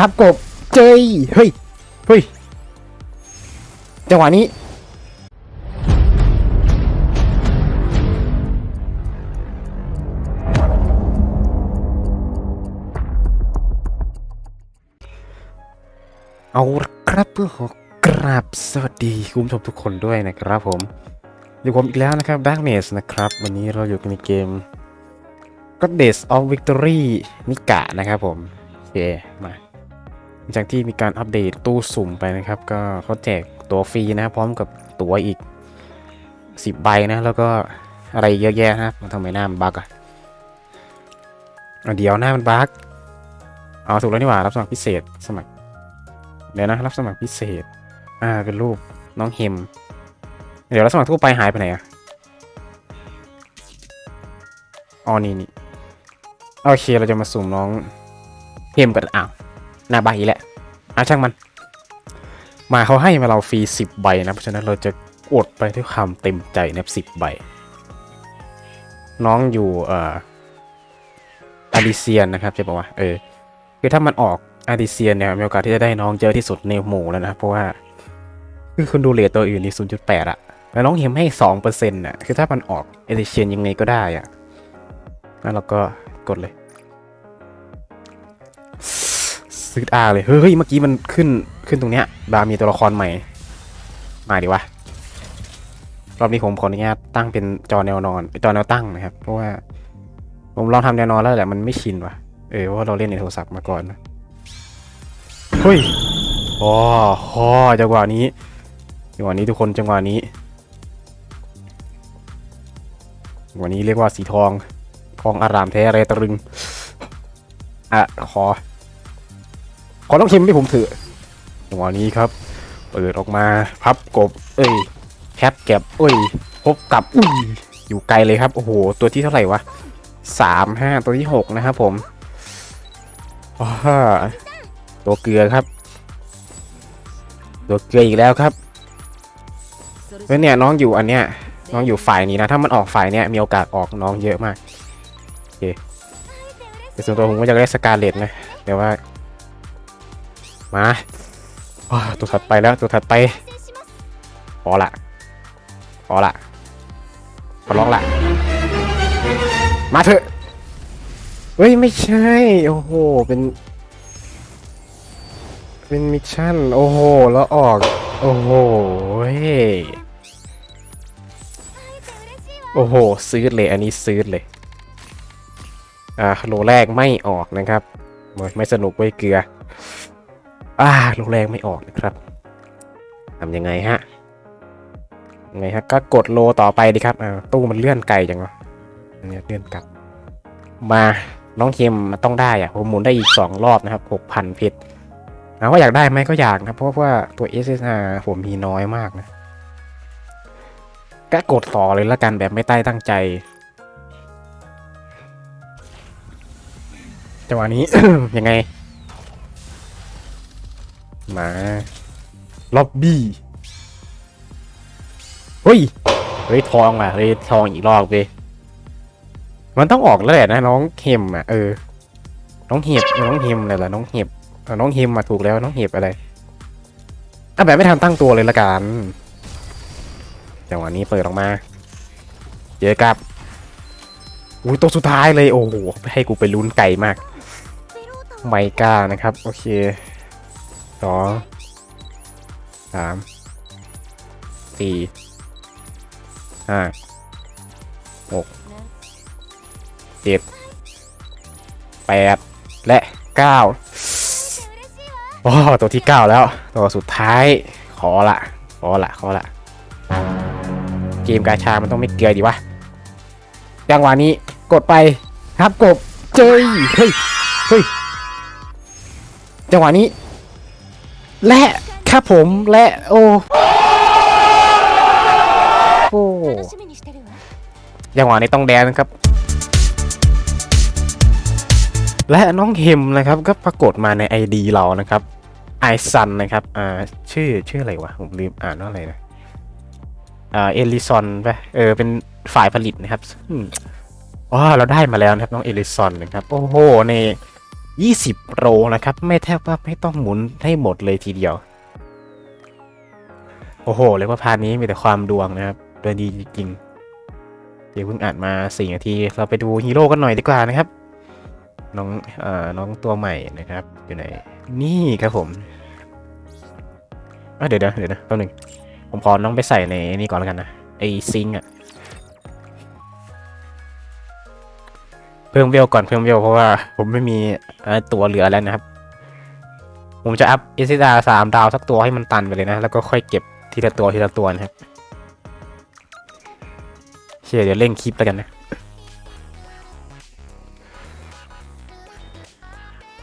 ครับกบเจยเฮ้ยเฮ้ยจังหวะนี้เอาละครับเพื่อขอกราบสวัสดีคุณผู้ชมทุกคนด้วยนะครับผมอยู่ผมอีกแล้วนะครับ Darkness นะครับ วันนี้เราอยู่กันในเกม Goddess of Victory นิกะนะครับผม โอเค มาหลัง จากที่มีการอัปเดตตู้สุ่มไปนะครับ ก็เขาแจกตัวฟรีนะพร้อมกับตัวอีก 10 ใบนะ แล้วก็อะไรเยอะแยะนะครับทำไมหน้ามันบั๊กอะอะเดี๋ยวหน้ามันบั๊กเอาถูกแล้วนี่หว่ารับสมัครพิเศษสมัคร เดี๋ยวนะรับสมัครพิเศษ อ่าเป็นรูปน้องเฮมเดี๋ยวรับสมัครทั่วไปหายไปไหนอะอ๋อนี่นี่โอเคเราจะมาสุ่มน้องเฮมกันอ้าว หน้าใบอีกแล้วอะช่างมัน มาเขาให้มาเราฟรีสิบใบนะ เพราะฉะนั้นเราจะกดไปด้วยความเต็มใจนะสิบใบ น้องอยู่เอ่ออาริเซียนนะครับจะบอกว่าเออคือถ้ามันออกอาริเซียนเนี่ยมีโอกาสที่จะได้น้องเยอะที่สุดในหมู่แล้วนะ เพราะว่า คือคุณดูเรทตัวอื่นนี่0.8อะแล้วน้องเฮมให้2%เปอร์เซ็นต์อะคือถ้ามันออกอาริเซียนยังไงก็ได้อะแล้วเราก็กดเลย ซื้ออาเลย เฮ้ย เมื่อกี้มันขึ้นขึ้นตรงเนี้ย บาร์มีตัวละครใหม่ มาดิวะ รอบนี้ผมขออนุญาตตั้งเป็นจอแนวนอนจอแนวตั้งนะครับ เพราะว่า ผมลองทำแนวนอนแล้วแหละมันไม่ชินว่ะ เออเพราะว่าเราเล่นในโทรศัพท์มาก่อนนะเฮ้ยอ๋อฮอจังหวะนี้จังหวะนี้ทุกคนจังหวะนี้จังหวะนี้เรียกว่าสีทองทองอารามแท้อะไรตรึงอะขอ ขอต้องชิมที่ผมถือจังหวะนี้ครับ เปิดออกมาพับกบ เอ้ยแคปแก็บเอ้ย พบกับอุ้ยอยู่ไกลเลยครับ โอ้โห ตัวที่เท่าไหร่วะสามห้าตัวที่หกนะครับผมว้าตัวเกลือครับ ตัวเกลืออีกแล้วครับเฮ้เนี่ยน้องอยู่อันเนี้ยน้องอยู่ฝ่ายนี้นะ ถ้ามันออกฝ่ายเนี้ยมีโอกาสออกน้องเยอะมากโอเคแต่ส่วนตัวผมก็จะได้สกาเลตนะแต่ว่า มาตัวถัดไปแล้วตัวถัดไปพอละพอละขอร้องละ มาเถอะเฮ้ย ไม่ใช่ โอ้โห เป็น เป็นมิชชั่น โอ้โห แล้วออก โอ้โหเฮ้ยโอ้โห ซื้อเลย อันนี้ซื้อเลย อ่าโลแรกไม่ออกนะครับ ไม่สนุกไว้เกลือ อ่าโลแรกไม่ออกนะครับทำยังไงฮะยังไงฮะก็กดโลต่อไปดีครับอ่าตู้มันเลื่อนไกลจังวะอันนี้เลื่อนกลับ มาน้องเค็มมันต้องได้อะผมหมุนได้อีก 2 รอบนะครับ6,000เพชรถามว่าอยากได้ไหมก็อยากนะเพราะว่าตัว SSR ผมมีน้อยมากนะก็กดต่อเลยละกันแบบไม่ใต้ตั้งใจจังหวะนี้ ยังไง มาล็อบบี้เฮ้ยเฮ้ยทองว่ะเฮ้ยทองอีกรอบเว้ยมันต้องออกแล้วแหละนะน้องเฮมอะเออ น้องเห็บน้องเฮมอะไรล่ะน้องเห็บเออน้องเฮมมาถูกแล้วน้องเห็บอะไรอะแบบไม่ทันตั้งตัวเลยละกันจังหวะนี้เปิดออกมาเจอกับอุ้ยตัวสุดท้ายเลยโอ้โหให้กูไปลุ้นไก่มากไมก้านะครับ โอเค สองสามสี่ห้าหกเจ็ดแปดและเก้าโอ้ตัวที่เก้าแล้ว ตัวสุดท้าย ขอละ ขอละ ขอละ เกมกาชา มันต้องไม่เกลือดีวะจังหวะนี้กดไปครับกบเจยเฮ้ย เฮ้ย จังหวะนี้ และครับผมและโอ้โอยังหวะนี้ต้องแดนครับ และน้องเฮมนะครับก็ปรากฏมาในไอดีเรานะครับไอซันนะครับอ่าชื่อชื่ออะไรวะ ผมลืมอ่านว่าอะไรนะอ่าเอลิซอนไปเออเป็นฝ่ายผลิตนะครับอ๋อเราได้มาแล้วนะครับ น้องเอลิซอนนะครับ โอ้โหนี่ 20โรนะครับ ไม่แทบว่าไม่ต้องหมุนให้หมดเลยทีเดียว โอ้โหเรียกว่าพานี้มีแต่ความดวงนะครับดวงดีจริงเดี๋ยวเพิ่งอ่านมาสี่นาที เราไปดูฮีโร่กันหน่อยดีกว่านะครับน้องเอ่อน้องตัวใหม่นะครับ อยู่ไหน นี่ครับผมเดี๋ยวเดี๋ยวเดี๋ยวนะแป๊บนึงผมขอน้องไปใส่ในนี่ก่อนแล้วกันนะไอซิงอะ พิ่มเวลก่อนเพิ่มเวลเพราะว่าผมไม่มีตัวเหลือแล้วนะครับ ผมจะอัพเอซิดาสามดาวสักตัวให้มันตันไปเลยนะ แล้วก็ค่อยเก็บทีละตัวทีละตัวนะครับเชียเดี๋ยวเร่งคลิปแล้วกันนะ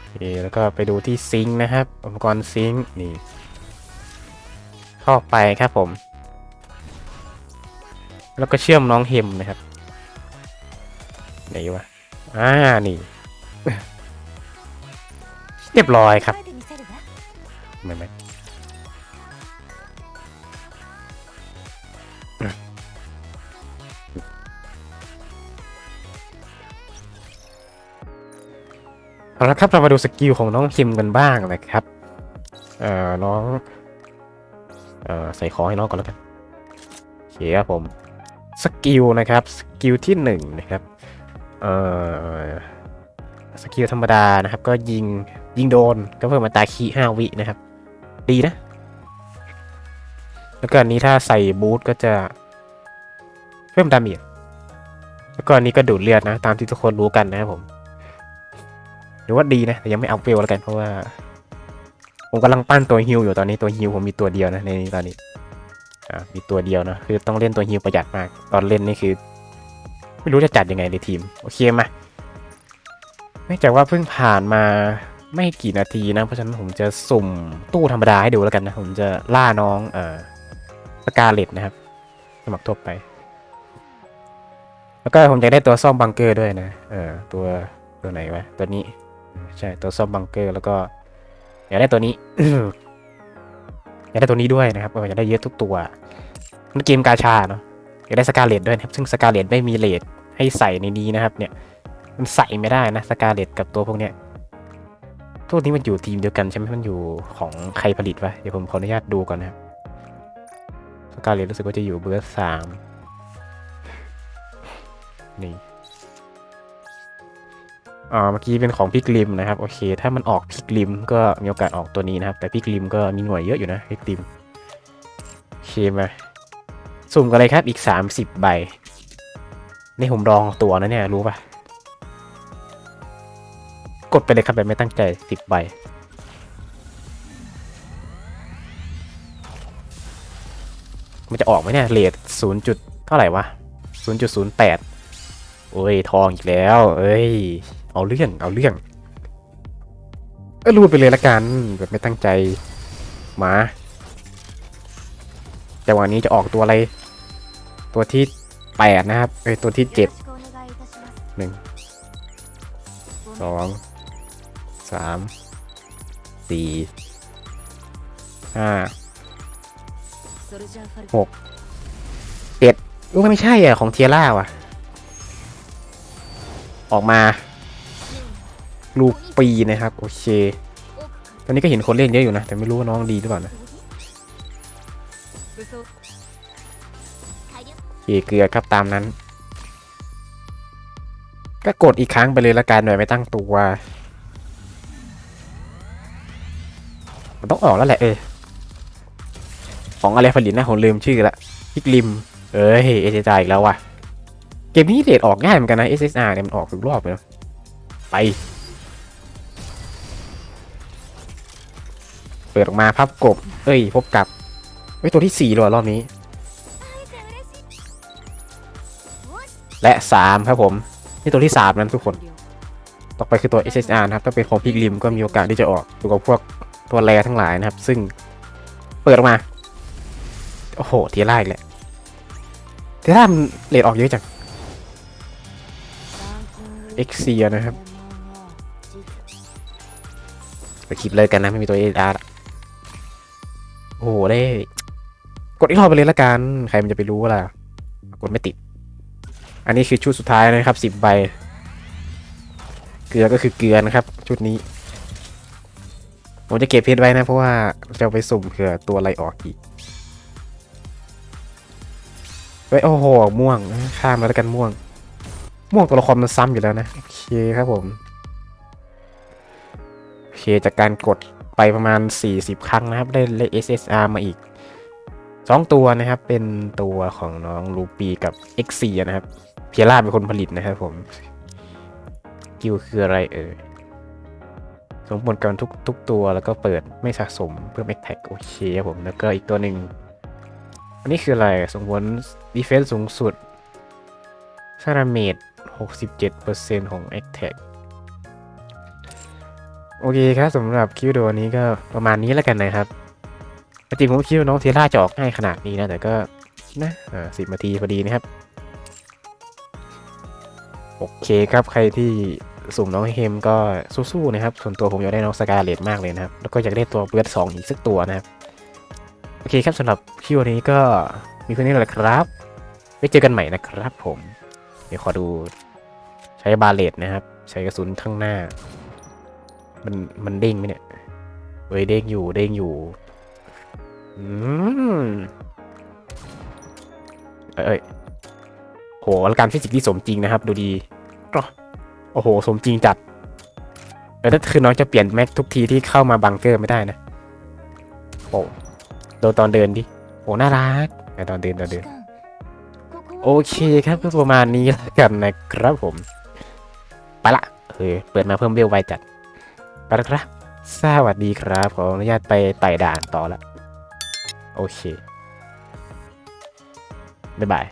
โอเคแล้วก็ไปดูที่ซิงค์นะครับ อุปกรณ์ซิงค์นี่เข้าไปครับผม แล้วก็เชื่อมน้องเฮมนะครับไหนวะ อ่า นี่ เรียบร้อยครับ ไม่ไม่เอาละครับเรามาดูสกิลของน้องคิมกันบ้างนะครับ เอ่อ น้อง เอ่อ ใส่คอให้น้องก่อนแล้วกันโอเคครับผม สกิลนะครับ สกิลที่หนึ่งนะครับ เอ่อสกิลธรรมดานะครับ ก็ยิงยิงโดนก็เพิ่มมาตาคีห้าวินะครับ ดีนะ แล้วก็อันนี้ถ้าใส่บูทก็จะเพิ่มดาเมจแล้วก็อันนี้ก็ดูดเลือดนะ ตามที่ทุกคนรู้กันนะครับผมหรือว่าดีนะ แต่ยังไม่อัพเวลแล้วกันเพราะว่า ผมกำลังปั้นตัวฮิวอยู่ตอนนี้ตัวฮิวผมมีตัวเดียวนะในนี้ตอนนี้อ่ามีตัวเดียวนะคือต้องเล่นตัวฮิวประหยัดมาก ตอนเล่นนี่คือ ไม่รู้จะจัดยังไงในทีม โอเคมาเนื่องจากว่าเพิ่งผ่านมาไม่กี่นาทีนะ เพราะฉะนั้นผมจะสุ่มตู้ธรรมดาให้ดูแล้วกันนะ ผมจะล่าน้องเอ่อสกาเลตนะครับ สมัครทั่วไป แล้วก็ผมจะได้ตัวซ่อมบังเกอร์ด้วยนะ เออตัวตัวไหนวะ ตัวนี้ ใช่ตัวซ่อมบังเกอร์ แล้วก็อยากได้ตัวนี้อยากได้ตัวนี้ด้วยนะครับเอออยากได้เยอะทุกตัวมันเกมกาชาเนาะ อยากได้สกาเลตด้วยนะครับซึ่งสกาเลตไม่มีเลทให้ใส่ในนี้นะครับ เนี่ยมันใส่ไม่ได้นะสกาเลตกับตัวพวกเนี้ยพวกนี้มันอยู่ทีมเดียวกันใช่ไหมมันอยู่ของใครผลิตวะเดี๋ยวผมขออนุญาตดูก่อนนะครับสกาเลตรู้สึกว่าจะอยู่เบอร์สามนี่อ่าเมื่อกี้เป็นของพิกลิมนะครับโอเค ถ้ามันออกพิกลิมก็มีโอกาสออกตัวนี้นะครับ แต่พิกลิมก็มีหน่วยเยอะอยู่นะพิกลิมโอเคมา สุ่มกันเลยครับอีก 30 ใบ นี่ผมลองตัวนะเนี่ย รู้ปะกดไปเลยครับแบบไม่ตั้งใจสิบใบ มันจะออกไหมเนี่ยเลทศูนย์จุดเท่าไหร่วะศูนย์จุดศูนย์แปดโอ้ย ทองอีกแล้ว เอ้ย เอาเรื่อง เอาเรื่องก็รูดไปเลยละกัน แบบไม่ตั้งใจ มาแต่วันนี้จะออกตัวอะไร ตัวที่แปดนะครับเอ้ยตัวที่เจ็ดหนึ่งสองสามสี่ห้าหกเจ็ดอู้ไม่ใช่อะ ของเทียร่าว่ะ ออกมา ลูกปีนะครับ โอเค ตอนนี้ก็เห็นคนเล่นเยอะอยู่นะ แต่ไม่รู้ว่าน้องดีหรือเปล่านะ เคเกลือครับตามนั้น ก็กดอีกครั้งไปเลยละกันหน่อยไม่ตั้งตัว มันต้องออกแล้วแหละเออของอะไรผลิตนะผมลืมชื่อละพิกลิม เอ้ยเอเจจาอีกแล้วว่ะ เกมนี้เรทออกง่ายเหมือนกันนะ SSR เนี่ยมันออกทุกรอบเลยไป เปิดออกมาพับกบ เอ้ย พบกับเอ้ยตัวที่สี่เลยว่ะรอบนี้ และสามครับผม นี่ตัวที่สามนั้นทุกคน ต่อไปคือตัว SSR นะครับถ้าเป็นของพิกลิมก็มีโอกาสที่จะออกตัวกับพวกตัวแรทั้งหลายนะครับ ซึ่งเปิดออกมา โอ้โหเทียร่าอีกแหละเทียร่ามันเลทออกเยอะจังเอ็กเซียนะครับ ไปคลิปเลยกันนะ ไม่มีตัว SSR โอ้โห ได้ กดอีกรอบไปเลยละกัน ใครมันจะไปรู้ล่ะ กดไม่ติด อันนี้คือชุดสุดท้ายนะครับสิบใบ เกลือก็คือเกลือนะครับ ชุดนี้ ผมจะเก็บเพชรไว้นะ เพราะว่าจะไปสุ่มเผื่อตัวอะไรออกอีกเฮ้ยโอ้โหม่วงข้ามมาแล้วกันม่วง ม่วงตัวละครมันซ้ำอยู่แล้วนะโอเคครับผมโอเคจากการกดไปประมาณ 40 ครั้งนะครับ ได้เลข SSR มาอีก 2 ตัวนะครับ เป็นตัวของน้องลูปีกับ X4 นะครับ เพียร่าเป็นคนผลิตนะครับผม กิวคืออะไรเอ่ยสมผลกันทุกทุกตัวแล้วก็เปิดไม่สะสมเพื่อ m ม c แท็กโอเคครับผมแล้วก็อีกตัวหนึ่งอันนี้คืออะไรสมผลดีเฟนซ์สูงสุดซาราเมด67%ของ a t t a c โอเคครับสำหรับคิวโดนี้ก็ประมาณนี้แล้วกันนะครับจริงผมคิดว่าน้องเทล่าจะออกง่ายขนาดนี้นะ แต่ก็นะสิบนาทีพอดีนะครับ โอเคครับ ใครที่สุ่มน้องเฮมก็สู้ๆนะครับ ส่วนตัวผมอยากได้น้องสกาเลตมากเลยนะครับ แล้วก็อยากได้ตัวเบิร์ดสองอีกสักตัวนะครับ โอเคครับสำหรับคิวนี้ก็มีเพียงนี้แหละครับไว้เจอกันใหม่นะครับผม เดี๋ยวขอดูใช้บาเลตนะครับ ใช้กระสุนข้างหน้า มันมันเด้งไหมเนี่ยเว้ยเด้งอยู่เด้งอยู่อืมเอ้ยเอ้โหแล้วการฟิสิกส์ที่สมจริงนะครับ ดูดี โอ้โห สมจริงจัดเออถ้าคือน้องจะเปลี่ยนแม็กทุกทีที่เข้ามาบังเกอร์ไม่ได้นะ โอ้โดนตอนเดินดิ โอ้น่ารักแต่ตอนเดินตอนเดิน โอเคครับก็ประมาณนี้แล้วกันนะครับผม ไปละเออเปิดมาเพิ่มเวลไวจัด ไปล้วครับ สวัสดีครับ ขออนุญาตไปไต่ด่านต่อละ โอเค บ๊ายบาย